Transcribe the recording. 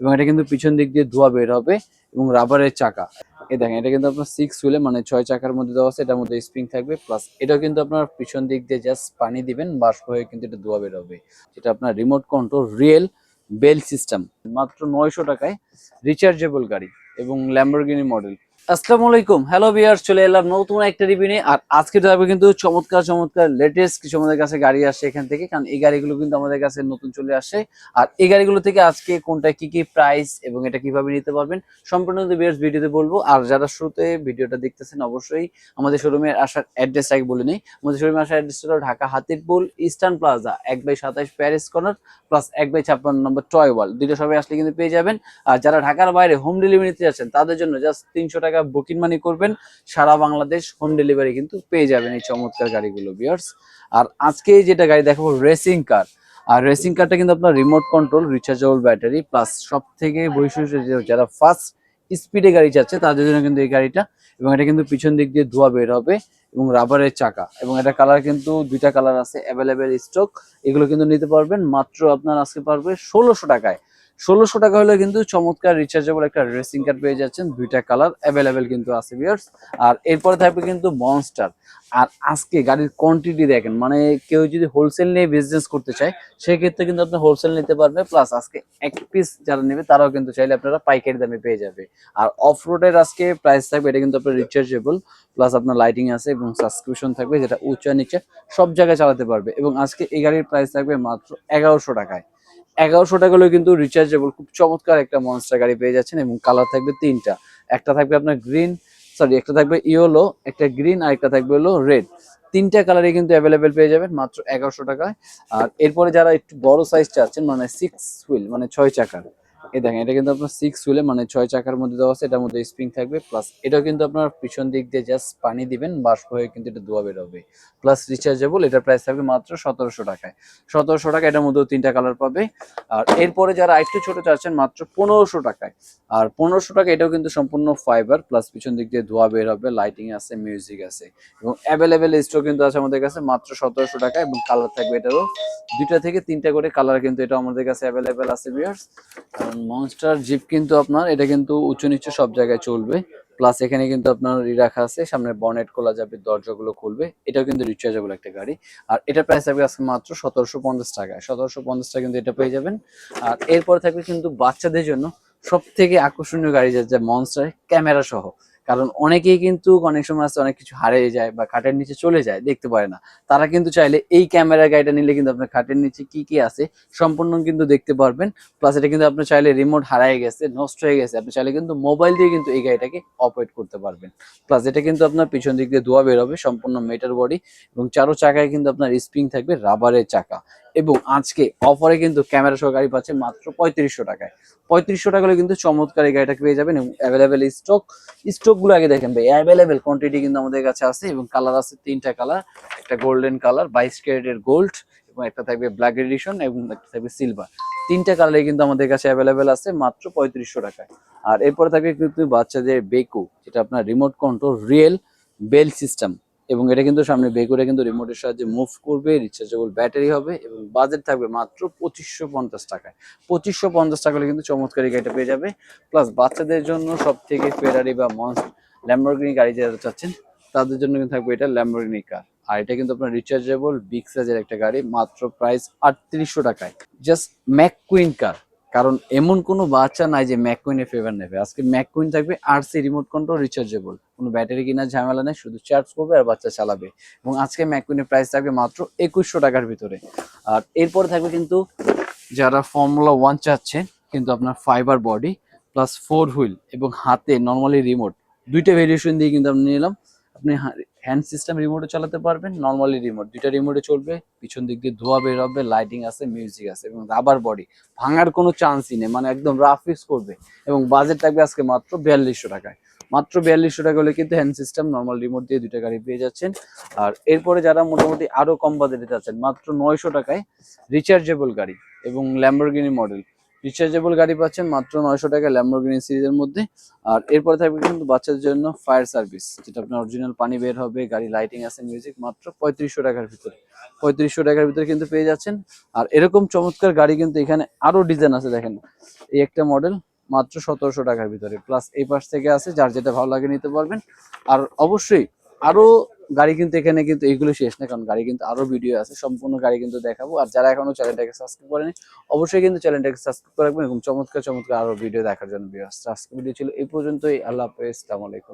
এবং এটা কিন্তু পিছন দিক দিয়ে ধোয়া বের হবে এবং রাবারের চাকা। এই দেখেন, এটা কিন্তু আপনার সিক্স হুইলে মানে ছয় চাকার মধ্যে দেওয়া আছে, এটার মধ্যে স্প্রিং থাকবে প্লাস এটাও কিন্তু আপনার পিছন দিক দিয়ে জাস্ট পানি দিবেন, বাষ্প হয়ে কিন্তু এটা ধোয়া বের হবে। যেটা আপনার remote control real bell system মাত্র নয়শো টাকায় রিচার্জেবল গাড়ি এবং ল্যাম্বরগিনি মডেল আসসালামু আলাইকুম। হ্যালো বিয়ার চলে এলাম নতুন একটা রিভিউ নিয়ে। আর আজকে যাবে কিন্তু চমৎকার চমৎকার লেটেস্ট কিছু আমাদের কাছে গাড়ি আসে এখান থেকে, কারণ এই গাড়িগুলো কিন্তু আমাদের কাছে নতুন চলে আসে আর এই গাড়িগুলো থেকে আজকে কোনটা, কি কি প্রাইস এবং এটা কীভাবে নিতে পারবেন, সম্পূর্ণ বিয়ার্স ভিডিওতে বলব। আর যারা শুরুতে ভিডিওটা দেখতেছেন, অবশ্যই আমাদের শোরুমে আসার অ্যাড্রেস আগে বলে নেই। আমাদের শোরুমে আসার অ্যাড্রেস হলো ঢাকা হাতিরপুল ইস্টার্ন প্লাজা এক বাই সাতাইশ প্যারিস কর্নার প্লাস এক বাই ছাপ্পান্ন নম্বর টয় ওয়াল দুটো সবাই আসলে কিন্তু পেয়ে যাবেন। আর যারা ঢাকার বাইরে হোম ডেলিভারি নিতে যাচ্ছেন, তাদের জন্য জাস্ট তিনশো টাকা বুকিং মানি করবেন, সারা বাংলাদেশ হোম ডেলিভারি কিন্তু পেয়ে যাবেন এই চমৎকার গাড়িগুলো বিয়ার্স আর আজকে যেটা গাড়ি দেখাবো রেসিং কার আর রেসিং কারটা কিন্তু আপনার remote control rechargeable battery plus সব থেকে বৈশিষ্ট্য যারা ফার্স্ট স্পিডে গাড়ি চাচ্ছে, তাদের জন্য কিন্তু এই গাড়িটা। এবং এটা কিন্তু পিছন দিক দিয়ে ধোয়া বের হবে এবং রাবারের চাকা। এবং এটা কালার কিন্তু দুইটা কালার আছে অ্যাভেলেবেল স্টক এগুলো কিন্তু নিতে পারবেন, মাত্র আপনার আজকে পারবে ষোলোশো টাকায়। ষোলোশো টাকা হলে কিন্তু চমৎকার রিচার্জেবল একটা রেসিং কার্ড পেয়ে যাচ্ছেন। দুইটা কালার অ্যাভেলেবেল কিন্তু আছে বিয়ার্স আর এরপরে থাকবে কিন্তু মনস্টার আর আজকে গাড়ির কোয়ান্টিটি দেখেন মানে কেউ যদি হোলসেল নিয়ে বিজনেস করতে চায়, সেক্ষেত্রে কিন্তু আপনি হোলসেল নিতে পারবে। প্লাস আজকে এক পিস যারা নেবে, তারাও কিন্তু চাইলে আপনারা পাইকারি দামে পেয়ে যাবে। আর অফ রোডের আজকে প্রাইস থাকবে, এটা কিন্তু আপনার রিচার্জেবল প্লাস আপনার লাইটিং আছে এবং সাবস্ক্রিপশন থাকবে, যেটা উঁচা নিচে সব জায়গায় চালাতে পারবে। এবং আজকে এই গাড়ির প্রাইস থাকবে মাত্র এগারোশো টাকায়। এগারোশো টাকা হলেও কিন্তু রিচার্জেবল খুব চমৎকার একটা মনস্টার গাড়ি পেয়ে যাচ্ছেন এবং কালার থাকবে তিনটা। একটা থাকবে আপনার গ্রিন সরি একটা থাকবে ইয়েলো একটা গ্রিন আর একটা থাকবে হলো রেড তিনটা কালারে কিন্তু অ্যাভেলেবেল পেয়ে যাবেন মাত্র এগারোশো টাকায়। আর এরপরে যারা একটু বড় সাইজ চাচ্ছেন মানে সিক্স হুইল মানে ছয় চাকার এই দেখেন, এটা কিন্তু আপনার সিক্স হুইলে মানে ছয় চাকার মধ্যে দেওয়া আছে, এটার মধ্যে স্প্রিং থাকবে প্লাস এটাও কিন্তু আপনার পিছন দিক দিয়ে জাস্ট পানি দিবেন, বাষ্প হয়ে কিন্তু এটা ধোয়া বেরোবে। প্লাস রিচার্জেবল এটার প্রাইস থাকবে মাত্র সতেরোশো টাকায়। সতেরোশো টাকা, এটার মধ্যেও তিনটা কালার পাবে। আর এরপরে যারা আরেকটু ছোট চাচ্ছেন, মাত্র পনেরোশো টাকায়। আর পনেরোশো টাকা, এটাও কিন্তু সম্পূর্ণ ফাইবার প্লাস পিছন দিক দিয়ে ধোয়া বের হবে লাইটিং আছে মিউজিক আছে। এবং অ্যাভেলেবেল স্টক কিন্তু আছে আমাদের কাছে, মাত্র সতেরোশো টাকা, এবং কালার থাকবে এটারও দুইটা থেকে তিনটা করে কালার কিন্তু এটা আমাদের কাছে অ্যাভেলেবেল আছে বিয়ার্স কারণ মনস্টার জিপ কিন্তু আপনার, এটা কিন্তু উচ্চ নিচু সব জায়গায় চলবে। প্লাস এখানে কিন্তু আপনার ই রাখা আছে, সামনে বনেট খোলা যাবে দরজাগুলো খুলবে। এটাও কিন্তু রিচার্জেবল একটা গাড়ি। আর এটা প্রাইস থাকবে আজকে মাত্র সতেরোশো পঞ্চাশ টাকায়। সতেরোশো পঞ্চাশ টাকা কিন্তু এটা পেয়ে যাবেন। আর এরপরে থাকবে কিন্তু বাচ্চাদের জন্য সব থেকে আকর্ষণীয় গাড়ি যাচ্ছে মনস্টার ক্যামেরা সহ। কারণ অনেকেই কিন্তু অনেক সময় আছে অনেক কিছু হারিয়ে যায় বা খাটের নিচে চলে যায়, দেখতে পারে না। তারা কিন্তু চাইলে এই ক্যামেরা গাড়িটা নিলে কিন্তু আপনার খাটের নিচে কি কি আছে সম্পূর্ণ কিন্তু দেখতে পারবেন। প্লাস এটা কিন্তু আপনি চাইলে রিমোট হারায় গেছে, নষ্ট হয়ে গেছে, আপনি চাইলে কিন্তু মোবাইল দিয়ে কিন্তু এই গাড়িটাকে অপারেট করতে পারবেন। প্লাস এটা কিন্তু আপনার পিছন দিক দিয়ে ধোয়া বেরোবে সম্পূর্ণ মেটার বডি এবং চারো চাকায় কিন্তু আপনার স্প্রিং থাকবে রাবারের চাকা। এবং আজকে অফারে কিন্তু ক্যামেরা সহ গাড়ি পাচ্ছে মাত্র পঁয়ত্রিশশো টাকায়। পঁয়ত্রিশশো টাকা কিন্তু চমৎকার এই গাড়িটাকে পেয়ে যাবেন এবং অ্যাভেলেবেল স্টক স্টকগুলো আগে দেখেন ভাই অ্যাভেলেবেল কোয়ান্টিটি কিন্তু আমাদের কাছে আছে এবং কালার আছে তিনটা কালার একটা গোল্ডেন কালার বাইশ ক্যারেটের গোল্ড এবং একটা থাকবে ব্ল্যাক এডিশন এবং একটা থাকবে সিলভার তিনটা কালারে কিন্তু আমাদের কাছে অ্যাভেলেবেল আছে মাত্র পঁয়ত্রিশশো টাকায়। আর এরপরে থাকবে কিন্তু বাচ্চাদের বেকু যেটা আপনার remote control real bell system এবং এটা কিন্তু সামনে বেকুরে কিন্তু রিমোটের সাহায্যে মুভ করবে রিচার্জেবল ব্যাটারি হবে এবং বাজেট থাকবে মাত্র পঁচিশশো পঞ্চাশ টাকায়। পঁচিশশো পঞ্চাশ টাকা কিন্তু চমৎকারী গাড়িটা পেয়ে যাবে। প্লাস বাচ্চাদের জন্য সব থেকে ফেরারি বা মন্স ল্যাম্বরগিনি গাড়ি যারা চাচ্ছেন, তাদের জন্য কিন্তু থাকবে এটা ল্যাম্বরগিনি কার আর এটা কিন্তু আপনার রিচার্জেবল বিগ সাইজের একটা গাড়ি, মাত্র প্রাইস আটত্রিশশো টাকায়। জাস্ট ম্যাককুইন কার কারণ এমন কোনো বাচ্চা নাই যে ম্যাককুইনের ফেভার নেবে। আজকে ম্যাককুইন থাকবে আর সি রিমোট কন্ট্রোল রিচার্জেবল কোনো ব্যাটারি কেনার ঝামেলা নেই, শুধু চার্জ করবে আর বাচ্চা চালাবে। এবং আজকে ম্যাককুইনের প্রাইস থাকবে মাত্র একুশশো টাকার ভিতরে। আর এরপরে থাকবে কিন্তু যারা ফর্মুলা ওয়ান চাচ্ছে, কিন্তু আপনার fibre body plus four wheel এবং হাতে নর্মালি রিমোট দুইটা ভেরিয়েশন দিয়ে কিন্তু আমি নিলাম। আপনি হ্যান্ড সিস্টেম রিমোটে চালাতে পারবেন নর্মালি রিমোট দুইটা রিমোটে চলবে, পিছন দিক দিয়ে ধোয়া বের হবে লাইটিং আছে মিউজিক আছে এবং রাবার বডি ভাঙার কোনো চান্সই নেই মানে একদম রাফ ইউজ করবে এবং বাজেট থাকবে আজকে মাত্র বিয়াল্লিশশো টাকায়। মাত্র বিয়াল্লিশশো টাকা হলে কিন্তু হ্যান্ড সিস্টেম নর্মাল রিমোট দিয়ে দুইটা গাড়ি পেয়ে যাচ্ছেন। আর এরপরে যারা মোটামুটি আরও কম বাজেটে যাচ্ছেন মাত্র নয়শো টাকায় রিচার্জেবল গাড়ি এবং ল্যাম্বরগিনি মডেল রিচার্জেবল গাড়ি পাচ্ছেন মাত্র নয়শো টাকা ল্যাম্বরগিনি সিরিজের মধ্যে। আর এরপরে থাকবে কিন্তু বাচ্চাদের জন্য ফায়ার সার্ভিস যেটা আপনার অরিজিনাল পানি বের হবে, গাড়ি লাইটিং আছে মিউজিক মাত্র পঁয়ত্রিশশো টাকার ভিতরে। পঁয়ত্রিশশো টাকার ভিতরে কিন্তু পেয়ে যাচ্ছেন। আর এরকম চমৎকার গাড়ি কিন্তু এখানে আরও ডিজাইন আছে, দেখেন। এই একটা মডেল মাত্র সতেরোশো টাকার ভিতরে। প্লাস এই পাশ থেকে আছে, যার যেটা ভালো লাগে নিতে পারবেন। আর অবশ্যই আরও গাড়ি কিন্তু এখানে কিন্তু এইগুলো শেষ না, কারণ গাড়ি কিন্তু আরও ভিডিও আছে, সম্পূর্ণ গাড়ি কিন্তু দেখাবো। আর যারা এখনও চ্যানেলটাকে সাবস্ক্রাইব করেনি, অবশ্যই কিন্তু চ্যানেলটাকে সাবস্ক্রাইব করে রাখবেন এবং চমৎকার চমৎকার আরও ভিডিও দেখার জন্য ভিডিও ছিল এই পর্যন্তই, আল্লাহ হাফেজ আলাইকুম।